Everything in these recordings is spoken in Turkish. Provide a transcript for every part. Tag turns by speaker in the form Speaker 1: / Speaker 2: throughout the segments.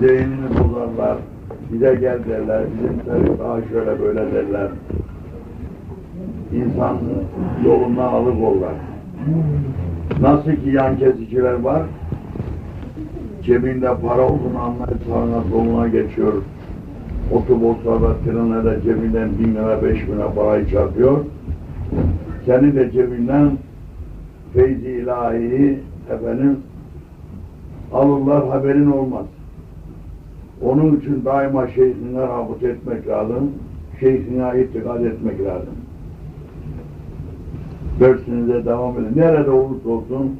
Speaker 1: Zeynini bozarlar. Bize gel derler. Bizim tarih daha şöyle böyle derler. İnsan yolundan alıkollar. Nasıl ki yan kesiciler var, cebinde para olduğunu anlayıp sağına soluna geçiyor. Otobüslerde, trenlerde cebinden bin lira, beş bin lira parayı çarpıyor. Senin de cebinden feyzi ilahiyi efendim alırlar haberin olmaz. Onun için daima şeyhine rabıt etmek lazım. Şeyhine itikad etmek lazım. Dersinize devam edin. Nerede olursa olsun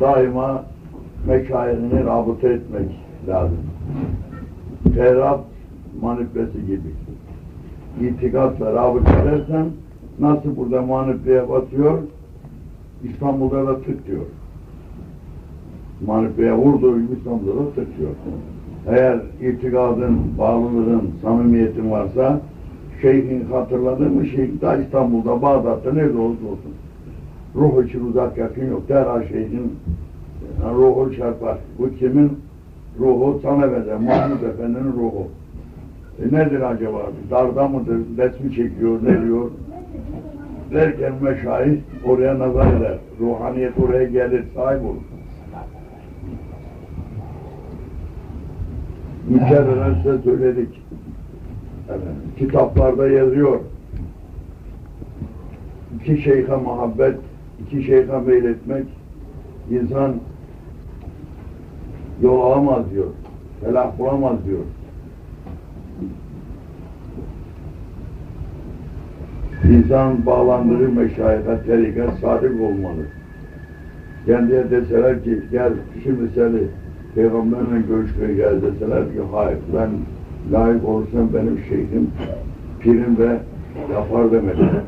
Speaker 1: daima meşayihini rabıta etmek lazım. Ferhat manifesi gibi. İtikatla rabıta edersen nasıl burada manifeye batıyor İstanbul'da da tık diyor. Manifeye vurduğu İstanbul'da da tık diyor. Eğer itikadın, bağlılığın, samimiyetin varsa şeyhin hatırladın mı şeyh da İstanbul'da, Bağdat'ta nerede olursa olsun. Ruh için uzak yakın yok. Derhal şeyhin yani ruhu çarpar. Bu kimin ruhu? Sana. Mahmud Efendi'nin ruhu. E nedir acaba? Darda mıdır? Ders mi çekiyor? Ne diyor? Derken meşayih oraya nazar eder. Ruhaniyet oraya gelir, sahip olur. Mükerreren size söyledik. Efendim, kitaplarda yazıyor. İki şeyhe muhabbet, iki şeyhe meyletmek insan yol alamaz diyor. Felah bulamaz diyor. İnsan bağlandığı meşayihe, tarikat sadık olmalı. Kendiye deseler ki gel şimdi seni peygamberle görüşmeye gel deseler ki hayır ben layık olursam benim şeyhim, pirim ve yapar demedi.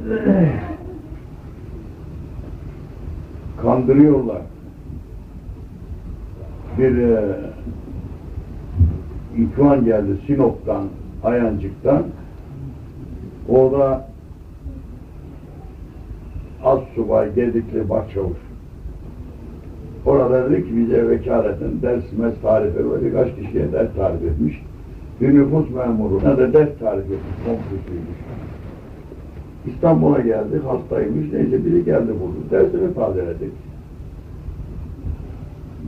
Speaker 1: Kandırıyorlar. Bir e, ikvan geldi Sinop'tan, Ayancık'tan. Orada az subay Gedikli Başçavuş. Orada dedi ki bize vekaleten ders mes tarif ediyor. Birkaç kişiye ders tarif etmiş. Bir nüfus memuruna da ders tarif etmiş. Komplesiymiş. İstanbul'a geldik, hastaymış. Neyse biri geldi buldu. Dersini tazeledik.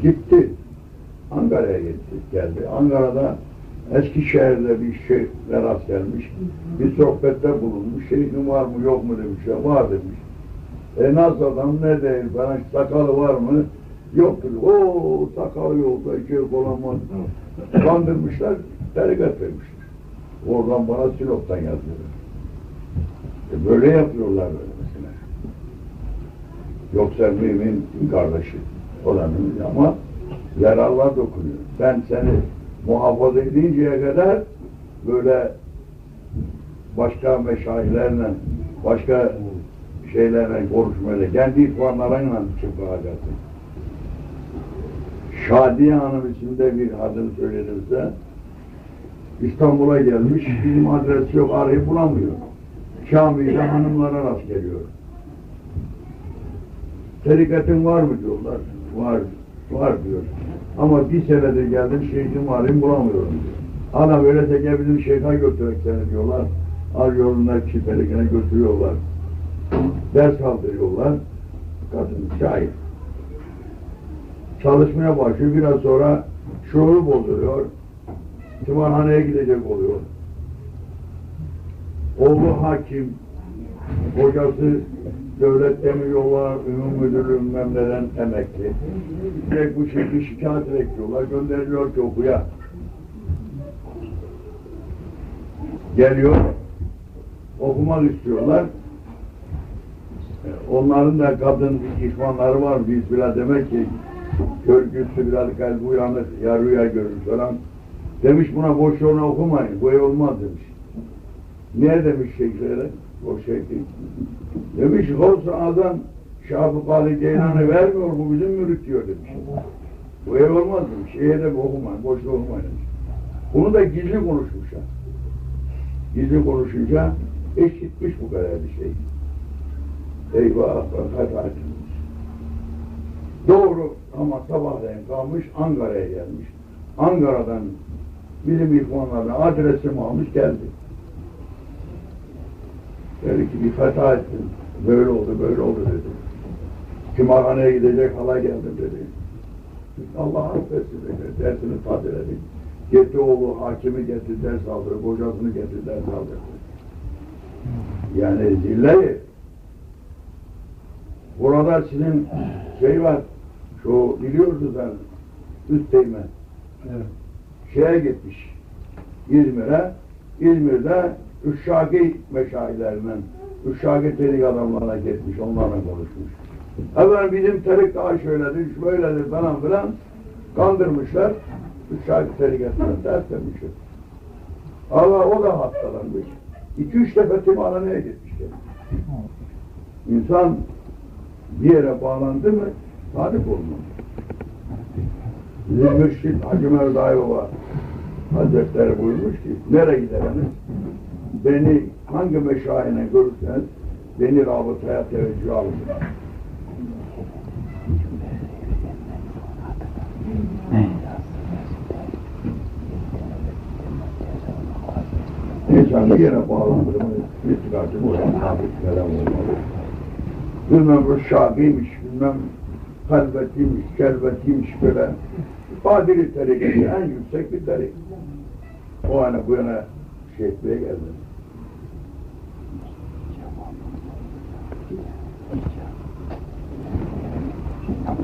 Speaker 1: Gitti. Ankara'ya gitti, geldi. Ankara'da Eskişehir'de bir şeyhle rast gelmiş. Bir sohbette bulunmuş. Şeyhin var mı yok mu demiş. Var demiş. E nasıl adam ne değil bana sakalı var mı? Yok dedi. Oo sakalı yoksa içeri kolamaz. Kandırmışlar, tarikat vermişler. Oradan bana Sinop'tan yazdılar. E böyle yapıyorlar böyle mesela. Yoksa mümin kardeşi. O mümin ama yararlar dokunuyor. Ben seni muhafaza edinceye kadar böyle başka meşayihlerle, başka şeylerle konuşmayla, kendi ikvanlarıyla çıkacaksın. Şadiye Hanım içinde bir adını söylenirse, İstanbul'a gelmiş, bizim adres yok, arayıp bulamıyor. Şami'de hanımlara rast geliyor. Tarikatın var mı diyorlar. Var, var diyor. Ama bir senedir geldim, şeyhim arayayım bulamıyorum diyor. Ana öyleyse gel bizim şeyha götürek seni diyorlar. Yoluna çipelikine götürüyorlar. Ders kaldırıyorlar. Kadın şahit. Çalışmaya başlıyor. Biraz sonra şuuru bozuluyor. Tımarhaneye gidecek oluyor. Oğlu hakim, hocası devlet demir yollar, ümum müdürlüğü memleden emekli. Direkt bu şekilde şikayet bekliyorlar, gönderiliyor ki okuya. Geliyor, okumak istiyorlar. Onların da kadın ihvanları var, biz bile demek ki görgüsü biraz kalbi uyanık, ya rüya görür falan. Demiş buna boş yolunu okumayın, bu olmaz demiş. Niye demiş şeyhlere, o şeyh değil. Demiş olsa adam Şahı Kali Ceylan'ı vermiyor, bu bizim mürit diyor demiş. Bu ev olmaz demiş, şeye de okumayın, boş okumayın demiş. Bunu da gizli konuşmuşlar. Gizli konuşunca iş gitmiş bu kadar bir şey. Eyvah, hata etmiş. Doğru ama sabahleyin kalmış, Ankara'ya gelmiş. Ankara'dan bizim ihvanlardan adresimi almış geldi. Dedi ki bir feta ettim. Böyle oldu, böyle oldu dedi. Kümarhaneye gidecek hala geldim dedi. Allah affetsin dedi. Dersini tazeledi. Getti oğlu hakimi getir ders aldırır, kocasını getir ders aldırır. Yani zilleyi burada sizin şey var, şu biliyordu sen üst teğmen
Speaker 2: Evet.
Speaker 1: şeye gitmiş İzmir'e. İzmir'de Üşşaki meşayilerinin, Üşşaki terik adamlarına gitmiş, onlarla konuşmuş. Efendim bizim terik daha şöyledir, böyledir falan filan kandırmışlar. Üşşaki terikatına ders vermişler. Allah o da hastalanmış. İki üç defa timarhaneye gitmişler. İnsan bir yere bağlandı mı talip olmaz. Bizim mürşid Hacı Mevdai Baba Hazretleri buyurmuş ki nereye giderseniz beni hangi meşayine görürseniz beni rabıtaya teveccüh alın. İnsan bir yere bağlandı mı itikacı buradan sabit veren olmalı. Bilmem bu şabiymiş, bilmem kalbetiymiş, kelbetiymiş böyle. Kadiri teriketi en yüksek bir terik. O ana bu yana şey etmeye geldi.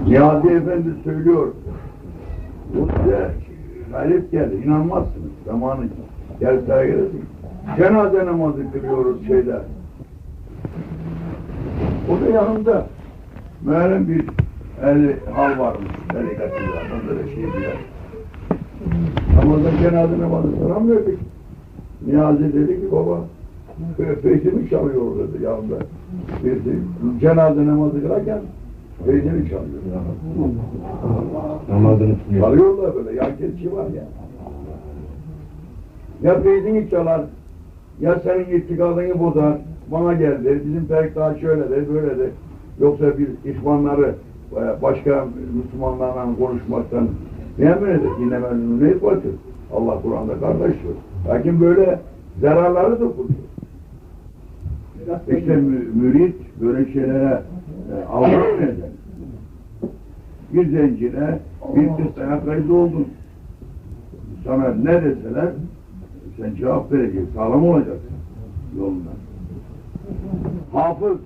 Speaker 1: Niyazi Efendi söylüyor. Bu size galip geldi. İnanmazsınız. Zamanı derslere gelirsin. Cenaze namazı kılıyoruz şeyde. O da yanımda. Meğerim bir el hal varmış. Delikatı var. Onda da şey diyor. Ramazan cenaze namazı selam verdik. Niyazi dedi ki baba Feyzimi çalıyor dedi yanımda. Feyzi, cenaze namazı kılarken Feyzimi çalıyor.
Speaker 2: Namazını kılıyor.
Speaker 1: Çalıyorlar böyle, yan keçi var ya. Ya Feyzini çalar, ya senin itikadını bozar, bana geldi, bizim pek daha şöyledir, böyledir. Yoksa bir ihvanları başka Müslümanlarla konuşmaktan memnun eder. Yine memnun ne batır. Allah Kur'an'da kardeş diyor. Lakin böyle zararları da buluyor. İşte mü- mürit böyle şeylere e, aldanmayacak. Bir zencine bir kız ayakkabı oldun. Sana ne deseler sen cevap vereceksin, sağlam olacaksın yolunda. Hafız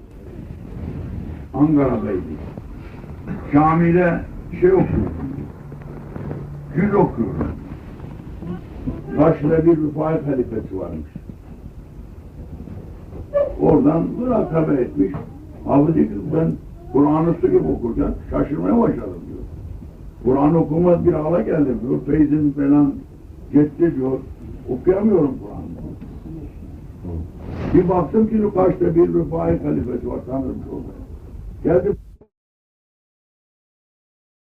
Speaker 1: Ankara'daydı. Camide şey okuyor. Gül okuyor. Karşıda bir Rıfai halifesi varmış. Oradan mürakabe etmiş. Hafız ki ben Kur'an'ı su gibi okurken şaşırmaya başladım diyor. Kur'an okumaz bir hala geldim diyor. Feyzim falan gitti diyor. Okuyamıyorum Kur'an'ı. Bir baktım ki karşıda bir Rıfai halifesi var tanırım orada.